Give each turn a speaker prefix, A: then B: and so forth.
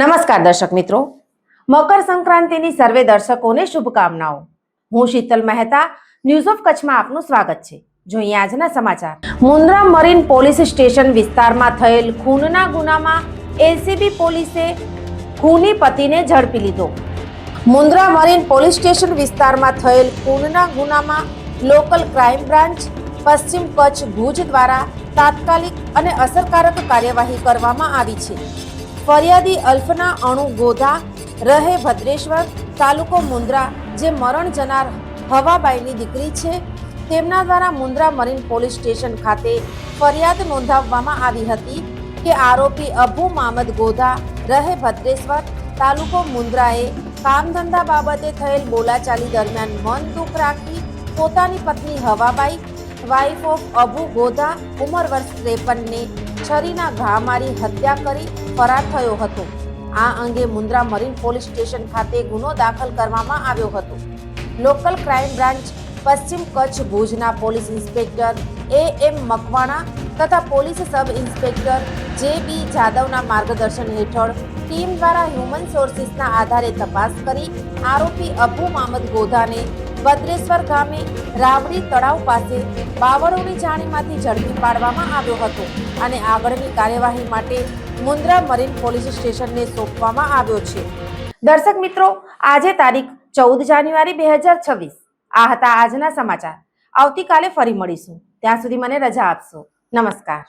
A: નમસ્કાર દર્શક મિત્રો. મકર સંક્રાંતિની સર્વે દર્શકોને શુભકામનાઓ. હું શીતલ મહેતા ન્યૂઝ ઓફ કચ્છમાં આપનું સ્વાગત છે. જોઈએ આજના સમાચાર. મુન્દ્રા મરીન પોલીસ સ્ટેશન વિસ્તારમાં થયેલ ખૂનના ગુનામાં એલસીબી પોલીસે ખૂની પતિને ઝડપી લીધો. મુન્દ્રા મરીન પોલીસ સ્ટેશન વિસ્તારમાં થયેલ ખૂનના ગુનામાં લોકલ ક્રાઇમ બ્રાન્ચ, પશ્ચિમ કચ્છ ભુજ દ્વારા તાત્કાલિક અને અસરકારક કાર્યવાહી કરવામાં આવી છે. ફરિયાદી અલ્ફના અણુ ગોધા, રહે ભદ્રેશ્વર, તાલુકો મુન્દ્રા, જે મરણ જનાર હવાબાઈની દીકરી છે, તેમના દ્વારા મુન્દ્રા મરીન પોલીસ સ્ટેશન ખાતે ફરિયાદ નોંધાવવામાં આવી હતી કે આરોપી અબુ મામદ ગોધા, રહે ભદ્રેશ્વર, તાલુકો મુન્દ્રાએ કામધંધા બાબતે થયેલ બોલાચાલી દરમિયાન મન દુઃખ રાખી પોતાની પત્ની હવાબાઈ વાઇફ ઓફ અબુ ગોધા ઉંમર વર્ષ ત્રેપનને છરીના ઘા મારી હત્યા કરી ફરાર થયો હતો. આ અંગે મુન્દ્રા મરીન પોલીસ સ્ટેશન ખાતે ગુનો દાખલ કરવામાં આવ્યો હતો. લોકલ ક્રાઇમ બ્રાન્ચ, પશ્ચિમ કચ્છ ભુજના police inspector A M Makwana તથા પોલીસ સબ ઇન્સ્પેક્ટર જે બી જાદવના માર્ગદર્શન હેઠળ ટીમ દ્વારા હ્યુમન સોર્સિસના આધારે તપાસ કરી આરોપી અબુ મામદ ગોધાને ભદ્રેશ્વર ગામે રાવડી તળાવ પાસે બાવળોની જાણીમાંથી ઝડપી પાડવામાં આવ્યો હતો અને આગળની કાર્યવાહી માટે મુન્દ્રા મરીન પોલીસ સ્ટેશનને સોંપવામાં આવ્યો છે. દર્શક મિત્રો, આજે તારીખ ચૌદ જાન્યુઆરી બે હજાર છવ્વીસ. આ હતા આજના સમાચાર. આવતીકાલે ફરી મળીશું. ત્યાં સુધી મને રજા આપશો. નમસ્કાર.